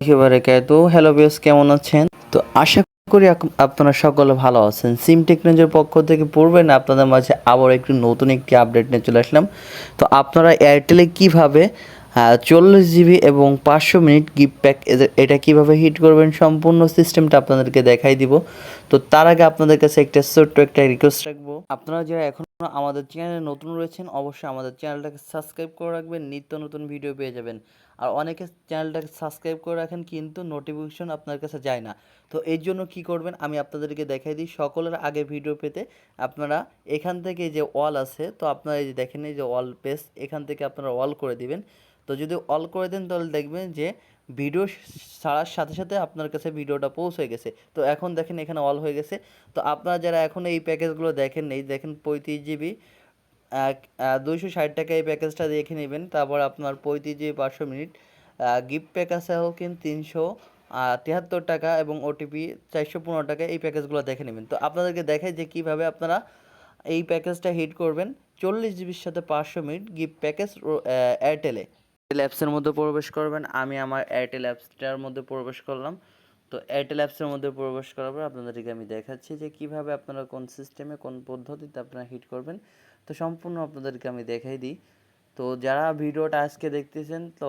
একেবারে তো হ্যালো বিয়স কেমন আছেন? তো আশা করি আপনারা সকলে ভালো আছেন। সিম টেকনোলজির পক্ষ থেকে পূর্বে না, আপনাদের মাঝে আবার একটি নতুন একটি আপডেট নিয়ে চলে আসলাম। তো আপনারা এয়ারটেলে কীভাবে চল্লিশ জিবি এবং পাঁচশো মিনিট গিফট প্যাক এটা কীভাবে হিট করবেন সম্পূর্ণ সিস্টেমটা আপনাদেরকে দেখাই দিব। তো তার আগে আপনাদের কাছে একটা ছোট্ট একটা রিকোয়েস্ট রাখব। আপনারা যারা এখনও আমাদের চ্যানেলে নতুন রয়েছেন, অবশ্যই আমাদের চ্যানেলটাকে সাবস্ক্রাইব করে রাখবেন, নিত্য নতুন ভিডিও পেয়ে যাবেন। আর অনেকে চ্যানেলটাকে সাবস্ক্রাইব করে রাখেন, কিন্তু নোটিফিকেশন আপনার কাছে যায় না। তো এই জন্য কি করবেন, আমি আপনাদেরকে দেখাই দিই। সকলের আগে ভিডিও পেতে আপনারা এখান থেকে যে ওয়াল আছে, তো আপনারা এই যে দেখেন এই যে ওয়াল পেজ এখান থেকে আপনারা ওয়াল করে দিবেন। তো যদি অল করে দেন, তাহলে দেখবেন যে ভিডিও ছাড়ার সাথে সাথে আপনার কাছে ভিডিওটা পৌঁছে গেছে। তো এখন দেখেন এখানে অল হয়ে গেছে। তো আপনারা যারা এখন এই প্যাকেজগুলো দেখেন এই দেখেন পঁয়ত্রিশ জিবি দুইশো ষাট টাকা এই প্যাকেজটা দেখে নেবেন। তারপর আপনার পঁয়ত্রিশ জিবি পাঁচশো মিনিট গিফট প্যাক আছে কিন্তু তিনশো তিয়াত্তর টাকা এবং ওটিপি চারশো পনেরো টাকা এই প্যাকেজগুলো দেখে নেবেন। তো আপনাদেরকে দেখাই যে কীভাবে আপনারা এই প্যাকেজটা হিট করবেন। চল্লিশ জিবির সাথে পাঁচশো মিনিট গিফট প্যাকেজ এয়ারটেল অ্যাপসের মধ্যে প্রবেশ করবেন। আমি আমার এয়ারটেল অ্যাপসটার মধ্যে প্রবেশ করলাম। তো এয়ারটেল অ্যাপসের মধ্যে প্রবেশ করার পর আপনাদেরকে আমি দেখাচ্ছি যে কীভাবে আপনারা কোন সিস্টেমে কোন পদ্ধতিতে আপনারা হিট করবেন। তো সম্পূর্ণ আপনাদেরকে আমি দেখাই দিই। তো যারা ভিডিওটা আজকে দেখতেছেন, তো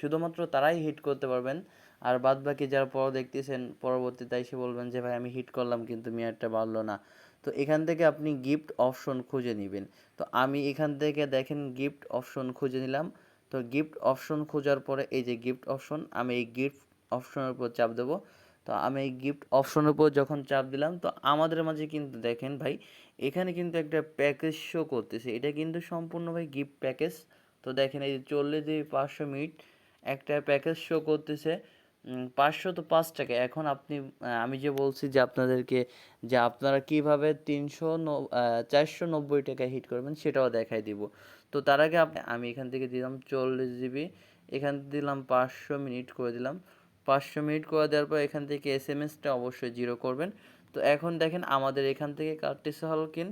শুধুমাত্র তারাই হিট করতে পারবেন। আর বাদ বাকি যারা পর দেখতেছেন, পরবর্তীতে এসে বলবেন যে, ভাই, আমি হিট করলাম, কিন্তু মেয়ারটা বাড়লো না। তো এখান থেকে আপনি গিফট অপশন খুঁজে নেবেন। তো আমি এখান থেকে দেখেন গিফট অপশন খুঁজে নিলাম। তো গিফট অপশন খোঁজার পরে এই যে গিফট অপশন আমি এই গিফট অপশনের উপর চাপ দেবো। তো আমি এই গিফট অপশনের উপর যখন চাপ দিলাম, তো আমাদের মাঝে কিন্তু দেখেন ভাই, এখানে কিন্তু একটা প্যাকেজ শো করতেছে। এটা কিন্তু সম্পূর্ণ ভাই গিফট প্যাকেজ তো দেখেন এই চল্লিশ জিবি পাঁচশো মিনিট একটা প্যাকেজ শো করতেছে। পাঁচশো তো পাঁচ টাকা। এখন আপনি আমি যে বলছি যে আপনাদেরকে, যে আপনারা কীভাবে তিনশো চারশো নব্বই টাকা হিট করবেন, সেটাও দেখাই দিব। তো তার আগে আমি এখান থেকে দিলাম চল্লিশ জিবি এখান থেকে দিলাম পাঁচশো মিনিট করে দিলাম। পাঁচশো মিনিট করে দেওয়ার পর এখান থেকে এস এম এসটা অবশ্যই জিরো করবেন। তো এখন দেখেন আমাদের এখান থেকে কাটতেছে হল কিন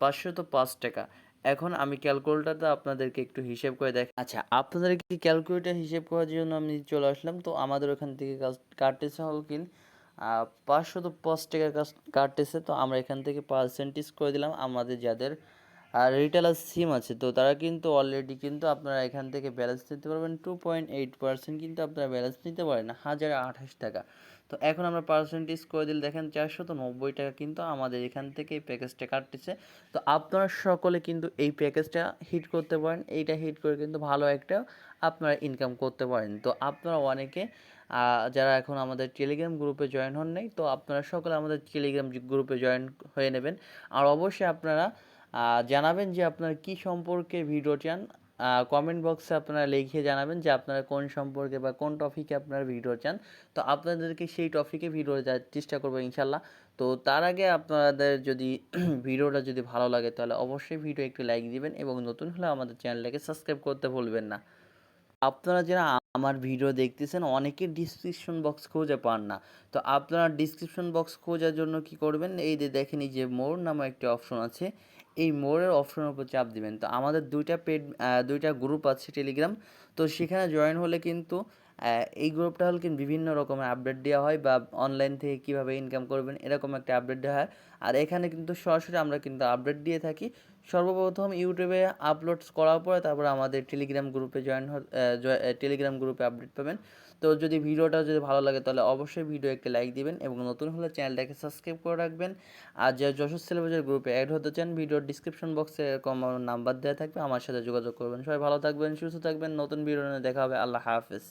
পাঁচশো তো পাঁচ টাকা। এখন আমি ক্যালকুলেটারটা আপনাদেরকে একটু হিসেব করে দেখ আচ্ছা আপনাদেরকে ক্যালকুলেটার হিসেব করার জন্য আমি চলে আসলাম। তো আমাদের ওখান থেকে কাটতেছে হল কিন পাঁচশো তো পাঁচ টাকা কাটতেছে। তো আমরা এখান থেকে পার্সেন্টেজ করে দিলাম। আমাদের যাদের আর রিটেলার সিম আছে, তো তারা কিন্তু অলরেডি কিন্তু আপনারা এখান থেকে ব্যালেন্স নিতে পারবেন টু পয়েন্ট এইট পার্সেন্ট কিন্তু আপনারা ব্যালেন্স নিতে পারেন হাজার আঠাশ টাকা। তো এখন আমরা পার্সেন্টেজ করে দিলে দেখেন চারশো তো নব্বই টাকা কিন্তু আমাদের এখান থেকে এই প্যাকেজটা কাটতেছে। তো আপনারা সকলে কিন্তু এই প্যাকেজটা হিট করতে পারেন, এইটা হিট করে কিন্তু ভালো একটা আপনারা ইনকাম করতে পারেন। তো আপনারা অনেকে যারা এখন আমাদের টেলিগ্রাম গ্রুপে জয়েন হন নাই, তো আপনারা সকলে আমাদের টেলিগ্রাম গ্রুপে জয়েন হয়ে নেবেন। আর অবশ্যই আপনারা জানাবেন যে আপনারা কি সম্পর্কে ভিডিও চান। কমেন্ট বক্সে আপনারা লিখে জানাবেন যে আপনারা কোন সম্পর্কে বা কোন টপিকে আপনারা ভিডিও চান। তো আপনাদেরকে সেই টপিকে ভিডিও দেওয়ার চেষ্টা করব ইনশাল্লাহ। তো তার আগে আপনাদের যদি ভিডিওটা যদি ভালো লাগে তাহলে অবশ্যই ভিডিও একটু লাইক দিবেন এবং নতুন হলে আমাদের চ্যানেলটাকে সাবস্ক্রাইব করতে ভুলবেন না। আপনারা যারা আমার ভিডিও দেখতেছেন, অনেকে ডিসক্রিপশন বক্স খুঁজে পান না। তো আপনারা ডিসক্রিপশন বক্স খোঁজার জন্য কি করবেন? এই যে দেখেন যে মোর নামে একটি অপশন আছে। এই মোরের অপশনের উপর চাপ দিবেন। তো আমাদের দুইটা পেড দুইটা গ্রুপ আছে টেলিগ্রাম তো সেখানে জয়েন হলে কিন্তু এই গ্রুপটা হলে কিন্তু বিভিন্ন রকমের আপডেট দেওয়া হয় বা অনলাইন থেকে কীভাবে ইনকাম করবেন, এরকম একটা আপডেট দেওয়া হয়। আর এখানে কিন্তু সরাসরি আমরা কিন্তু আপডেট দিয়ে থাকি। সর্বপ্রথম ইউটিউবে আপলোড করার পরে তারপর আমাদের টেলিগ্রাম গ্রুপে জয়েন টেলিগ্রাম গ্রুপে আপডেট পাবেন। তো যদি ভিডিওটা যদি ভালো লাগে তাহলে অবশ্যই ভিডিও একটি লাইক দিবেন এবং নতুন হলে চ্যানেলটাকে সাবস্ক্রাইব করে রাখবেন। আর যারা যশোর সিলেবাসের গ্রুপে অ্যাড হতে চান ভিডিওর ডিসক্রিপশন বক্সে এরকম নাম্বার দেওয়া থাকবে, আমার সাথে যোগাযোগ করবেন। সবাই ভালো থাকবেন, সুস্থ থাকবেন। নতুন ভিডিও নিয়ে দেখা হবে। আল্লাহ হাফেজ।